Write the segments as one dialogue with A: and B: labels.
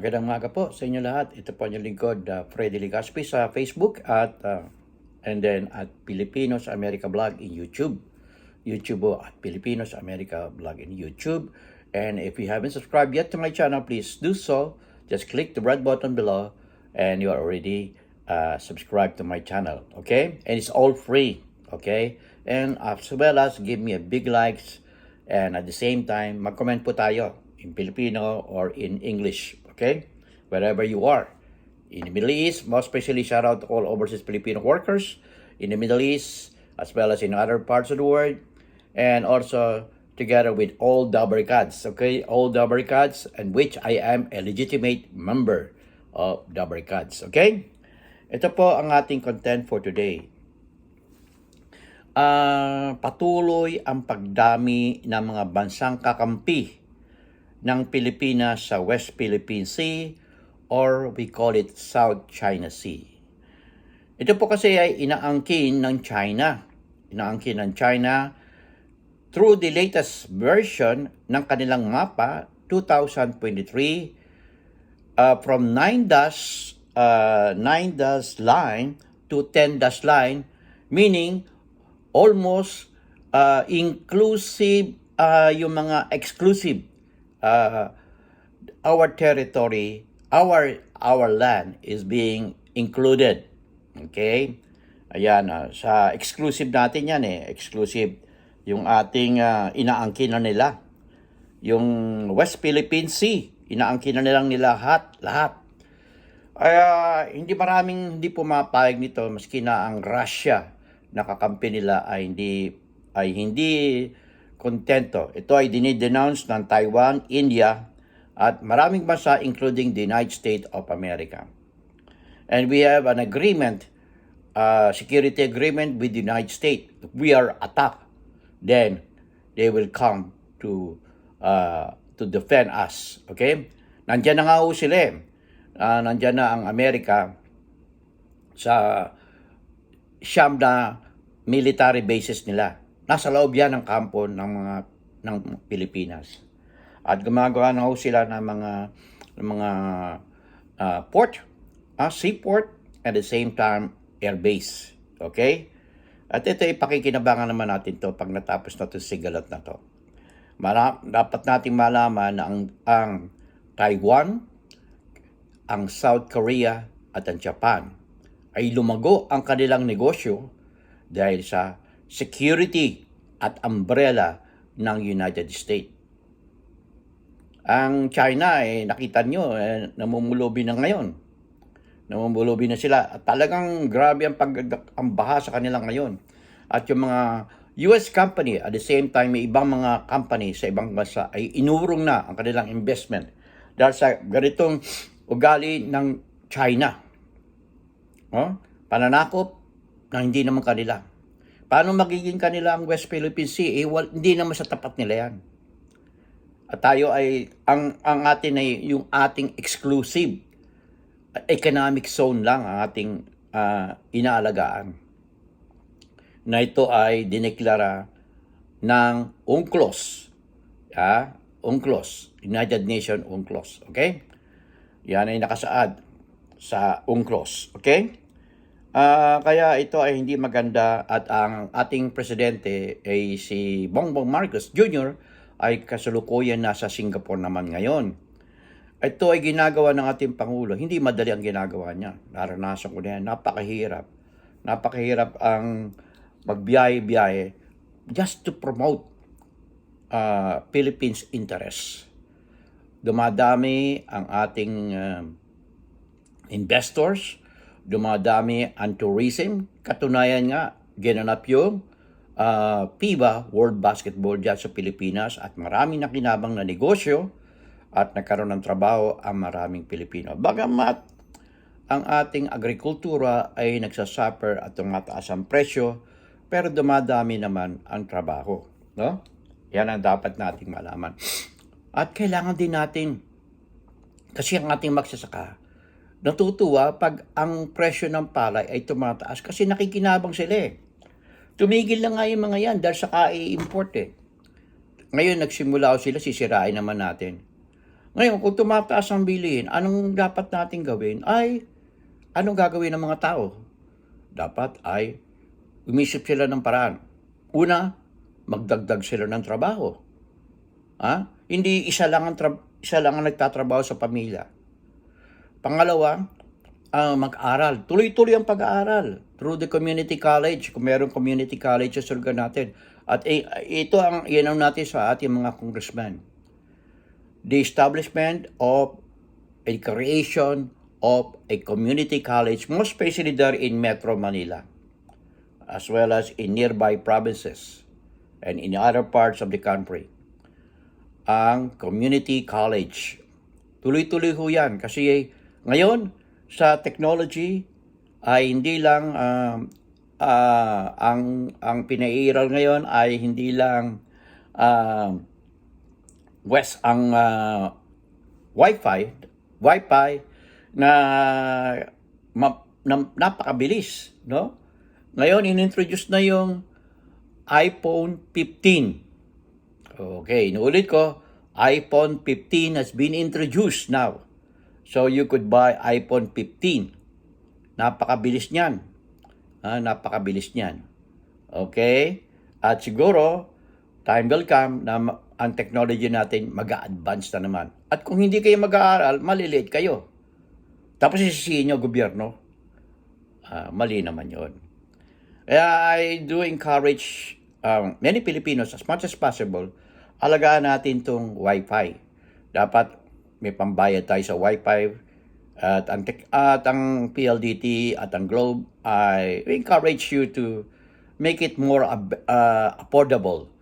A: Magandang umaga po sa inyo lahat. Ito po ang lingkod, uh, Freddy Ligaspi sa Facebook at uh, and then at Filipinos America Vlog in YouTube. YouTube po at Filipinos America Vlog in YouTube. And if you haven't subscribed yet to my channel, please do so. Just click the red button below and you are already uh, subscribed to my channel. Okay? And it's all free. Okay? And as well as give me a big likes and at the same time, mag-comment po tayo in Filipino or in English. Okay? Wherever you are. In the Middle East, most especially shout out to all overseas Filipino workers in the Middle East, as well as in other parts of the world, and also together with all the okay? All the and which I am a legitimate member of the okay? Ito po ang ating content for today. Ah, patuloy ang pagdami ng mga bansang kakampi ng Pilipinas sa West Philippine Sea or we call it South China Sea. Ito po kasi ay inaangkin ng China. Inaangkin ng China through the latest version ng kanilang mapa 2023 uh, from 9 dash uh, 9 dash line to 10 dash line meaning almost uh, inclusive uh, yung mga exclusive uh, our territory, our our land is being included. Okay? Ayan, ah, sa exclusive natin yan eh. Exclusive yung ating uh, inaangkin na nila. Yung West Philippine Sea, inaangkin na nilang nila lahat, lahat. Kaya hindi maraming hindi pumapayag nito maski na ang Russia nakakampi nila ay hindi ay hindi kontento. Ito ay dinidenounce ng Taiwan, India, at maraming bansa including the United States of America. And we have an agreement, uh, security agreement with the United States. If we are attacked, then they will come to uh, to defend us. Okay? Nandiyan na nga ho sila. Uh, nandiyan na ang Amerika sa siyam na military bases nila nasa loob yan ng kampo ng mga ng Pilipinas. At gumagawa na ho sila ng mga ng mga uh, port, uh, seaport, at the same time air base. Okay? At ito ipakikinabangan naman natin to pag natapos na to sigalat na to. Mara, dapat nating malaman na ang, ang Taiwan, ang South Korea at ang Japan ay lumago ang kanilang negosyo dahil sa security at umbrella ng United States. Ang China, eh, nakita nyo, eh, namumulubi na ngayon. Namumulubi na sila. At talagang grabe ang, pag, ang baha sa kanila ngayon. At yung mga US company, at the same time, may ibang mga company sa ibang bansa ay inurong na ang kanilang investment dahil sa ganitong ugali ng China. Oh? Pananakop na hindi naman kanila. Paano magiging kanila ang West Philippine Sea? Eh, well, hindi naman sa tapat nila yan. At tayo ay, ang, ang atin ay yung ating exclusive economic zone lang ang ating uh, inaalagaan. Na ito ay dineklara ng UNCLOS. Ah, UNCLOS. United Nations UNCLOS. Okay? Yan ay nakasaad sa UNCLOS. Okay? Ah, kaya ito ay hindi maganda at ang ating presidente ay si Bongbong Marcos Jr. ay kasalukuyan nasa Singapore naman ngayon. Ito ay ginagawa ng ating Pangulo. Hindi madali ang ginagawa niya. Naranasan ko na yan. Napakahirap. Napakahirap ang magbiyahe-biyahe just to promote uh, Philippines' interests. Dumadami ang ating uh, investors, dumadami ang tourism. Katunayan nga, ginanap yung uh, FIBA, World Basketball dyan sa Pilipinas at maraming nakinabang na negosyo at nagkaroon ng trabaho ang maraming Pilipino. Bagamat ang ating agrikultura ay nagsasuffer at tumataas ang presyo, pero dumadami naman ang trabaho. No? Yan ang dapat nating malaman. At kailangan din natin, kasi ang ating magsasaka, natutuwa pag ang presyo ng palay ay tumataas kasi nakikinabang sila eh. Tumigil na nga yung mga yan dahil sa i-import eh. Ngayon nagsimula sila, sisirain naman natin. Ngayon, kung tumataas ang bilihin, anong dapat natin gawin? Ay, anong gagawin ng mga tao? Dapat ay umisip sila ng paraan. Una, magdagdag sila ng trabaho. Ha? Hindi isa lang ang tra- isa lang ang nagtatrabaho sa pamilya. Pangalawa, ah, mag-aral. Tuloy-tuloy ang pag-aaral through the community college. Kung meron community college sa lugar natin. At ito ang iyan natin sa ating mga congressman. The establishment of a creation of a community college, most especially there in Metro Manila, as well as in nearby provinces and in other parts of the country. Ang community college. Tuloy-tuloy ho yan kasi ngayon sa technology ay hindi lang um, ah, ang ang pinairal ngayon ay hindi lang ah, west ang ah, Wi-Fi, Wi-Fi na, ma- na- napakabilis, no? Ngayon inintroduce na yung iPhone 15. Okay, inuulit ko, iPhone 15 has been introduced now. So you could buy iPhone 15. Napakabilis niyan. Ah, napakabilis niyan. Okay? At siguro, time will come na ang technology natin mag-a-advance na naman. At kung hindi kayo mag-aaral, malilate kayo. Tapos isisihin nyo gobyerno. Ah, mali naman yon. Kaya I do encourage um, many Filipinos as much as possible, alagaan natin tong Wi-Fi. Dapat may pambayad tayo sa Wi-Fi at ang, at ang PLDT at ang Globe I encourage you to make it more uh, affordable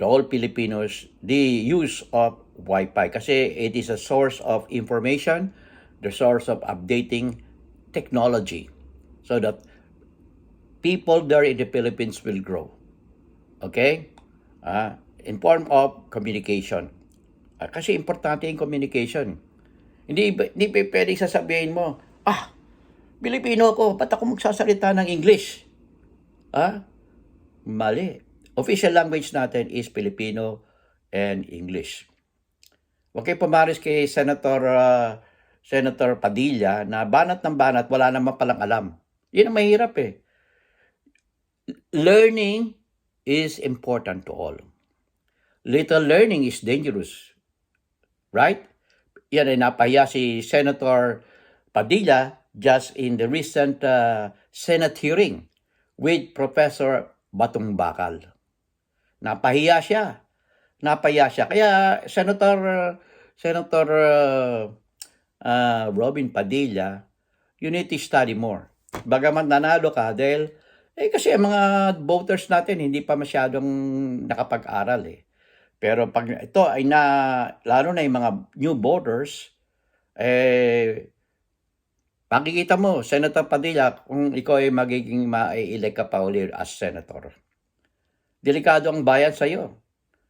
A: to all Filipinos the use of Wi-Fi kasi it is a source of information, the source of updating technology so that people there in the Philippines will grow. Okay? Ah, in form of communication. Ah, kasi importante yung communication. Hindi, hindi pwedeng sasabihin mo, ah, Pilipino ko, ba't ako magsasalita ng English? Ah, mali. Official language natin is Filipino and English. Huwag kayo pumaris kay Senator ah, Senator Padilla na banat ng banat, wala naman palang alam. Yun ang mahirap eh. Learning is important to all. Little learning is dangerous. Right? Yan ay napahiya si Senator Padilla just in the recent uh, Senate hearing with Professor Batong Bakal. Napahiya siya. Napahiya siya. Kaya Senator Senator uh, uh, Robin Padilla, you need to study more. Bagamat nanalo ka dahil eh kasi ang mga voters natin hindi pa masyadong nakapag-aral eh. Pero pag ito ay na lalo na yung mga new voters eh makikita mo Senator Padilla kung ikaw ay magiging ma-elect ka pa uli as senator. Delikado ang bayan sa iyo.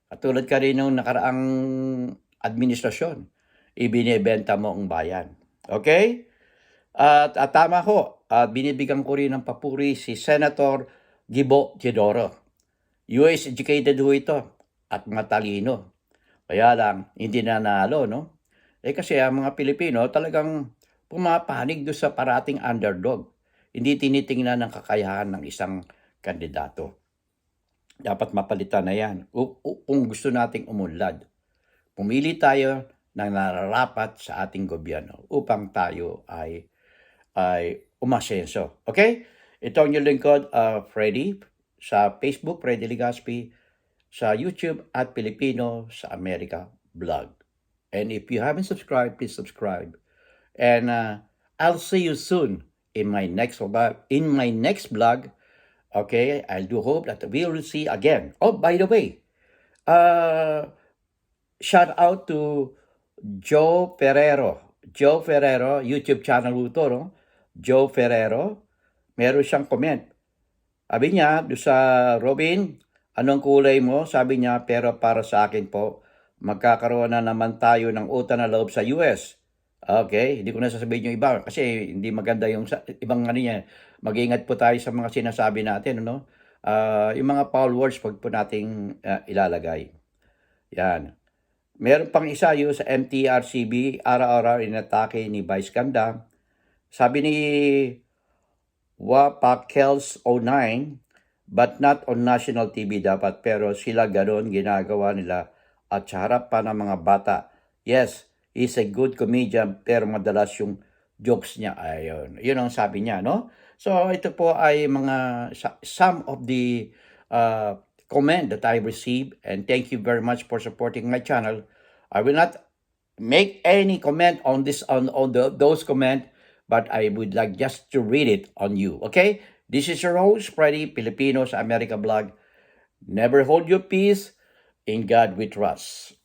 A: Katulad ka rin nung nakaraang administrasyon, ibinebenta mo ang bayan. Okay? At, at tama ko, at binibigyan ko rin ng papuri si Senator Gibo Teodoro. US educated ho ito at matalino. Kaya lang, hindi na nalo, no? Eh kasi ang mga Pilipino talagang pumapanig doon sa parating underdog. Hindi tinitingnan ng kakayahan ng isang kandidato. Dapat mapalitan na yan kung gusto nating umunlad. Pumili tayo ng nararapat sa ating gobyerno upang tayo ay ay umasenso. Okay? Ito ang inyong lingkod, uh, Freddy, sa Facebook, Freddy Ligaspi, sa YouTube at Pilipino sa Amerika Vlog. And if you haven't subscribed, please subscribe. And uh, I'll see you soon in my next vlog. In my next vlog, okay, I do hope that we will see again. Oh, by the way, uh, shout out to Joe Ferrero. Joe Ferrero, YouTube channel ko no? Joe Ferrero. Meron siyang comment. Sabi niya, doon sa Robin, anong kulay mo? Sabi niya, pero para sa akin po, magkakaroon na naman tayo ng utang na loob sa US. Okay, hindi ko na sasabihin yung iba kasi hindi maganda yung sa, ibang ano niya. Mag-iingat po tayo sa mga sinasabi natin, ano? Ah, yung mga foul words, pag po nating ah, ilalagay. Yan. Meron pang isa yun sa MTRCB, araw-araw inatake ni Vice Ganda. Sabi ni Wapakels 09, but not on national TV dapat, pero sila ganon ginagawa nila at sa harap pa ng mga bata. Yes, he's a good comedian, pero madalas yung jokes niya, ayun. Yun ang sabi niya, no? So, ito po ay mga, some of the uh, comment that I received, and thank you very much for supporting my channel. I will not make any comment on this on on the, those comment, but I would like just to read it on you. Okay, this is your host, Freddy Filipino sa America Blog. Never hold your peace. In God we trust.